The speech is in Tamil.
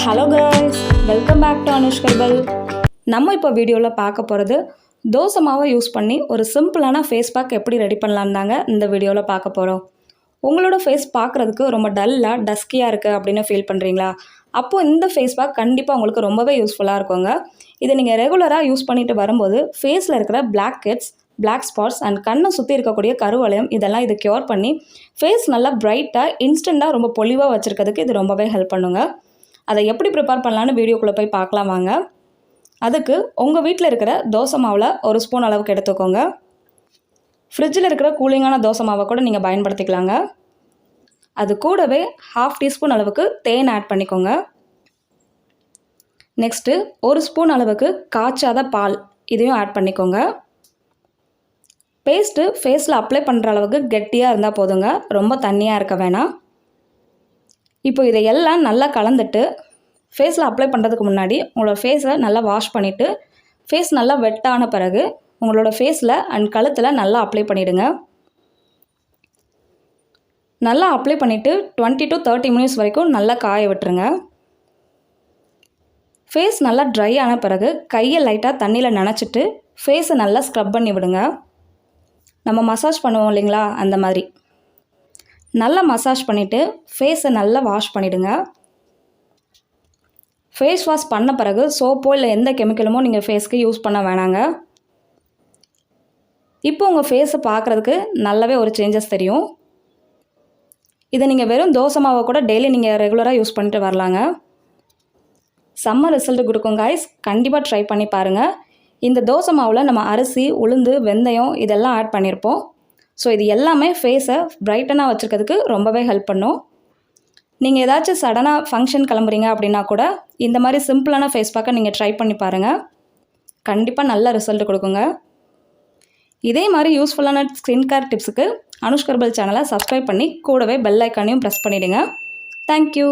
Hello girls welcome back to அனுஷ்கர்பல் நம்ம இப்போ வீடியோவில் பார்க்க போகிறது தோசை மாவை யூஸ் பண்ணி ஒரு சிம்பிளான ஃபேஸ் பேக் எப்படி ரெடி பண்ணலான்னு தாங்க இந்த வீடியோவில் பார்க்க போகிறோம் உங்களோட ஃபேஸ் பார்க்குறதுக்கு ரொம்ப டல்லாக டஸ்கியாக இருக்குது அப்படின்னு ஃபீல் பண்ணுறீங்களா அப்போது இந்த ஃபேஸ் பேக் கண்டிப்பாக உங்களுக்கு ரொம்பவே யூஸ்ஃபுல்லாக இருக்குங்க. இதை நீங்கள் ரெகுலராக யூஸ் பண்ணிட்டு வரும்போது ஃபேஸில் இருக்கிற blackheads black spots and கண்ணை சுற்றி இருக்கக்கூடிய கருவளையம் இதெல்லாம் இது க்யூர் பண்ணி ஃபேஸ் நல்லா பிரைட்டாக இன்ஸ்டண்ட்டாக ரொம்ப பொலிவாக வச்சுருக்கிறதுக்கு இது ரொம்பவே ஹெல்ப் பண்ணுங்கள் அதை எப்படி ப்ரிப்பேர் பண்ணலான்னு வீடியோக்குள்ளே போய் பார்க்கலாம் வாங்க. அதுக்கு உங்கள் வீட்டில் இருக்கிற தோசை மாவில் ஒரு ஸ்பூன் அளவுக்கு எடுத்துக்கோங்க. ஃப்ரிட்ஜில் இருக்கிற கூலிங்கான தோசை மாவை கூட நீங்கள் பயன்படுத்திக்கலாங்க. அது கூடவே ஹாஃப் டீஸ்பூன் அளவுக்கு தேன் ஆட் பண்ணிக்கோங்க. நெக்ஸ்ட்டு ஒரு ஸ்பூன் அளவுக்கு காய்ச்சாத பால் இதையும் ஆட் பண்ணிக்கோங்க. பேஸ்ட்டு ஃபேஸில் அப்ளை பண்ணுற அளவுக்கு கெட்டியாக இருந்தால் போதுங்க. ரொம்ப தண்ணியாக இருக்க வேணாம். இப்போ இதையெல்லாம் நல்லா கலந்துட்டு ஃபேஸில் அப்ளை பண்ணுறதுக்கு முன்னாடி உங்களோட ஃபேஸை நல்லா வாஷ் பண்ணிவிட்டு ஃபேஸ் நல்லா வெட்டான பிறகு உங்களோட ஃபேஸில் அண்ட் கழுத்தில் நல்லா அப்ளை பண்ணிவிடுங்க நல்லா அப்ளை பண்ணிவிட்டு டுவெண்ட்டி டு தேர்ட்டி மினிட்ஸ் வரைக்கும் நல்லா காய விட்டுருங்க. ஃபேஸ் நல்லா ட்ரை ஆன பிறகு கையை லைட்டாக தண்ணியில் நனைச்சிட்டு ஃபேஸை நல்லா ஸ்க்ரப் பண்ணி விடுங்க. நம்ம மசாஜ் பண்ணுவோம் இல்லைங்களா? அந்த மாதிரி. நல்லா மசாஜ் பண்ணிவிட்டு ஃபேஸை நல்லா வாஷ் பண்ணிவிடுங்க ஃபேஸ் வாஷ் பண்ண பிறகு சோப்போ இல்லை எந்த கெமிக்கலுமோ நீங்கள் ஃபேஸ்க்கு யூஸ் பண்ண வேணாங்க. இப்போ உங்கள் ஃபேஸை பார்க்குறதுக்கு நல்லாவே ஒரு சேஞ்சஸ் தெரியும். இதை நீங்கள் வெறும் தோசை மாவை கூட டெய்லி நீங்கள் ரெகுலராக யூஸ் பண்ணிட்டு வரலாங்க. செம்ம ரிசல்ட் கொடுக்கும் காய்ஸ் கண்டிப்பாக ட்ரை பண்ணி பாருங்கள் இந்த தோசை மாவில் நம்ம அரிசி உளுந்து வெந்தயம் இதெல்லாம் ஆட் பண்ணியிருப்போம் ஸோ இது எல்லாமே ஃபேஸை பிரைட்டனாக வச்சுருக்கிறதுக்கு ரொம்பவே ஹெல்ப் பண்ணும். நீங்கள் ஏதாச்சும் சடனாக ஃபங்க்ஷன் கிளம்புறீங்க அப்படின்னா கூட இந்த மாதிரி சிம்பிளான ஃபேஸ் பேக்கை நீங்கள் ட்ரை பண்ணி பாருங்கள் கண்டிப்பாக நல்ல ரிசல்ட் கொடுக்குங்க. இதே மாதிரி யூஸ்ஃபுல்லான ஸ்கின் கேர் டிப்ஸுக்கு அனுஷ்கர்பல் சேனலை சப்ஸ்கிரைப் பண்ணி கூடவே பெல் ஐக்கானையும் ப்ரெஸ் பண்ணிவிடுங்க தேங்க்யூ